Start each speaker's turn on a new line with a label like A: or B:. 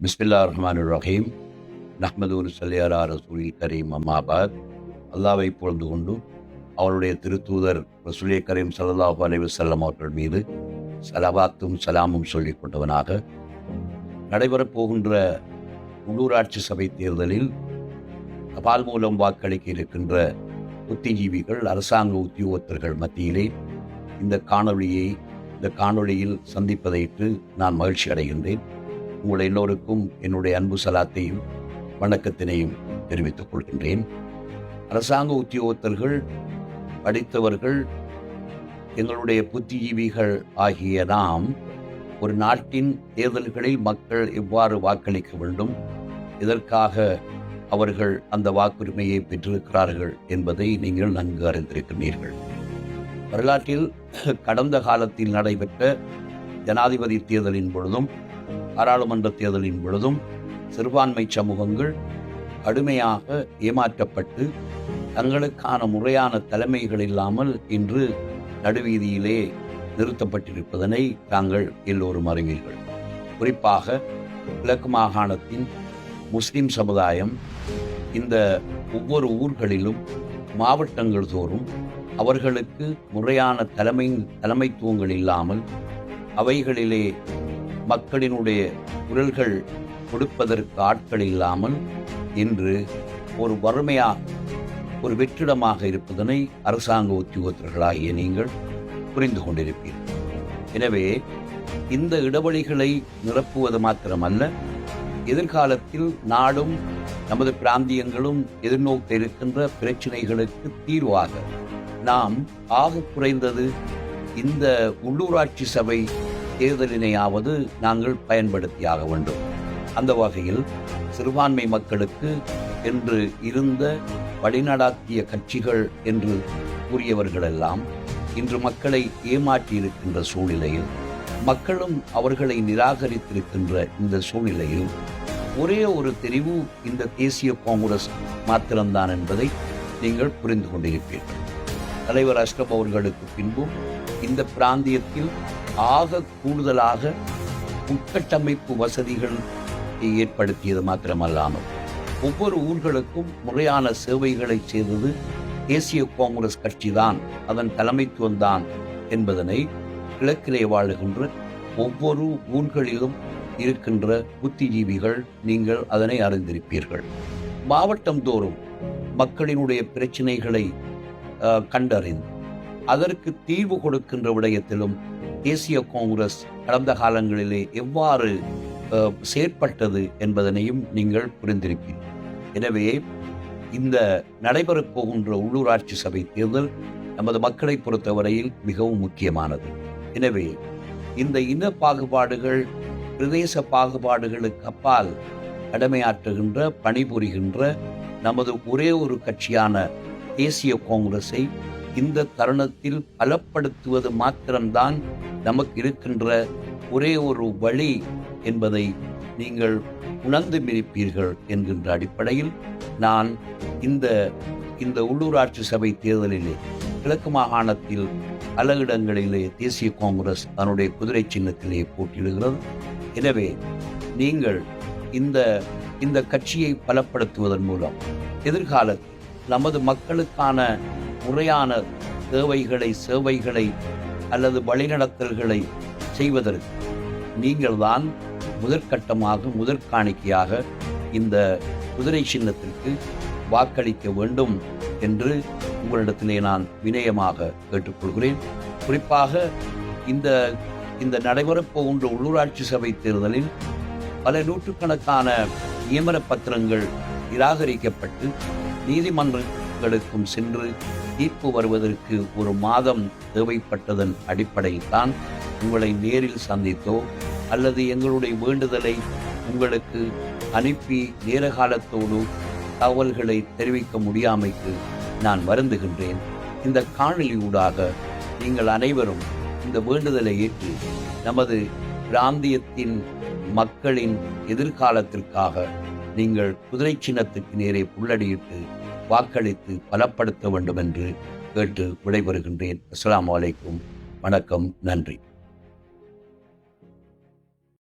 A: பிஸ்மில்லா ரஹ்மான் ரஹீம் நஹ்மது சல்லியாரா ரசூல் கரீம் அம்மாபாத் அல்லாவை புலந்து கொண்டு அவருடைய திருத்தூதர் ரசூலிய கரீம் சல்லாஹூ அலி செல்லம் அவர்கள் மீது சலவாத்தும் சலாமும் சொல்லிக் கொண்டவனாக நடைபெறப்போகின்ற உள்ளூராட்சி சபை தேர்தலில் தபால் மூலம் வாக்களிக்க இருக்கின்ற புத்திஜீவிகள் அரசாங்க உத்தியோகத்தர்கள் மத்தியிலே இந்த காணொளியை இந்த காணொளியில் சந்திப்பதையிட்டு நான் மகிழ்ச்சி அடைகின்றேன். உங்கள் எல்லோருக்கும் என்னுடைய அன்பு சலாத்தையும் வணக்கத்தினையும் தெரிவித்துக் கொள்கின்றேன். அரசாங்க உத்தியோகத்தர்கள் படித்தவர்கள் எங்களுடைய புத்திஜீவிகள் ஆகிய நாம் ஒரு நாட்டின் தேர்தல்களில் மக்கள் எவ்வாறு வாக்களிக்க வேண்டும் இதற்காக அவர்கள் அந்த வாக்குரிமையை பெற்றிருக்கிறார்கள் என்பதை நீங்கள் நன்கு அறிந்திருக்கிறீர்கள் வரலாற்றில் கடந்த காலத்தில் நடைபெற்ற ஜனாதிபதி தேர்தலின் பொழுதும் பாராளுமன்ற தேர்தலின் பொழுதும் சிறுபான்மை சமூகங்கள் கடுமையாக ஏமாற்றப்பட்டு தங்களுக்கான முறையான தலைமைகள் இல்லாமல் இன்று நடுவீதியிலே நிறுத்தப்பட்டிருப்பதனை தாங்கள் எல்லோரும் அறிவீர்கள். குறிப்பாக கிழக்கு மாகாணத்தின் முஸ்லிம் சமுதாயம் இந்த ஒவ்வொரு ஊர்களிலும் மாவட்டங்கள் தோறும் அவர்களுக்கு முறையான தலைமை தலைமைத்துவங்கள் இல்லாமல் அவைகளிலே மக்களினுடைய குரல்கள் கொடுப்பதற்கு ஆட்கள் இல்லாமல் இன்று ஒரு வறுமையாக ஒரு வெற்றிடமாக இருப்பதனை அரசாங்க உத்தியோகத்தர்களாகிய நீங்கள் புரிந்து கொண்டிருப்பீர்கள். எனவே இந்த இடைவெளிகளை நிரப்புவது மாத்திரமல்ல. எதிர்காலத்தில் நாடும் நமது பிராந்தியங்களும் எதிர்நோக்க இருக்கின்ற பிரச்சனைகளுக்கு தீர்வாக நாம் ஆக குறைந்தது இந்த உள்ளூராட்சி சபை தேர்தலினையாவது நாங்கள் பயன்படுத்தியாக வேண்டும். அந்த வகையில் சிறுபான்மை மக்களுக்கு என்று இருந்த வழிநடாத்திய கட்சிகள் என்று கூறியவர்களெல்லாம் இன்று மக்களை ஏமாற்றியிருக்கின்ற சூழ்நிலையில் மக்களும் அவர்களை நிராகரித்திருக்கின்ற இந்த சூழ்நிலையில் ஒரே ஒரு தெரிவு இந்த தேசிய காங்கிரஸ் மாத்திரம்தான் என்பதை நீங்கள் புரிந்து கொண்டிருப்பீர்கள். தலைவர் அஷ்ரப் அவர்களுக்கு பின்பும் இந்த பிராந்தியத்தில் ஆக கூடுதலாக உட்கட்டமைப்பு வசதிகள் ஏற்படுத்தியது மாத்திரமல்லாமல் ஒவ்வொரு ஊர்களுக்கும் முறையான சேவைகளை செய்தது தேசிய காங்கிரஸ் கட்சிதான் அதன் தலைமைத்துவம் தான் என்பதனை கிழக்கிலே வாழுகின்ற ஒவ்வொரு ஊர்களிலும் இருக்கின்ற புத்திஜீவிகள் நீங்கள் அதனை அறிந்திருப்பீர்கள். மாவட்டம் தோறும் மக்களினுடைய பிரச்சனைகளை கண்டறிந்து அதற்கு தீர்வு கொடுக்கின்ற விடயத்திலும் தேசிய காங்கிரஸ் கடந்த காலங்களிலே எவ்வாறு செயற்பட்டது என்பதனையும் நீங்கள் புரிந்திருப்பீர்கள். எனவே இந்த நடைபெறப் போகின்ற உள்ளூராட்சி சபை தேர்தல் நமது மக்களை பொறுத்தவரையில் மிகவும் முக்கியமானது. எனவே இந்த இன பாகுபாடுகள் பிரதேச பாகுபாடுகளுக்கு அப்பால் கடமையாற்றுகின்ற பணிபுரிகின்ற நமது ஒரே ஒரு கட்சியான தேசிய காங்கிரஸை இந்த தருணத்தில் பலப்படுத்துவது மாத்திரம்தான் நமக்கு இருக்கின்ற ஒரே ஒரு வழி என்பதை நீங்கள் உணர்ந்து மிரிப்பீர்கள் என்கின்ற அடிப்படையில் நான் இந்த இந்த உள்ளூராட்சி சபை தேர்தலிலே கிழக்கு மாகாணத்தில் பல இடங்களிலே தேசிய காங்கிரஸ் தன்னுடைய குதிரை சின்னத்திலே போட்டியிடுகிறது. எனவே நீங்கள் இந்த இந்த கட்சியை பலப்படுத்துவதன் மூலம் எதிர்காலத்தில் நமது மக்களுக்கான முறையான தேவைகளை சேவைகளை அல்லது வழிநடத்தல்களை செய்வதற்கு நீங்கள்தான் முதற்கட்டமாக முதற்காணிக்கையாக இந்த குதிரை சின்னத்திற்கு வாக்களிக்க வேண்டும் என்று உங்களிடத்திலே நான் வினயமாக கேட்டுக்கொள்கிறேன். குறிப்பாக இந்த இந்த நடைபெறப்போகின்ற உள்ளூராட்சி சபை தேர்தலில் பல நூற்றுக்கணக்கான நியமன பத்திரங்கள் நிராகரிக்கப்பட்டு மக்களுக்கும் சென்று தீர்ப்பு வருவதற்கு ஒரு மாதம் தேவைப்பட்டதன் அடிப்படையில் தான் உங்களை நேரில் சந்தித்தோ அல்லது எங்களுடைய வேண்டுதலை உங்களுக்கு அனுப்பி நேரகாலத்தோடு தகவல்களை தெரிவிக்க முடியாமைக்கு நான் வருந்துகின்றேன். இந்த காணொலியூடாக நீங்கள் அனைவரும் இந்த வேண்டுதலை ஏற்று நமது பிராந்தியத்தின் மக்களின் எதிர்காலத்திற்காக நீங்கள் குதிரை சின்னத்துக்கு நேரே புள்ளடியிட்டு வாக்களித்து பலப்படுத்த வேண்டும் என்று கேட்டு விடைபெறுகின்றேன். அஸ்லாம் வலைக்கும் வணக்கம். நன்றி.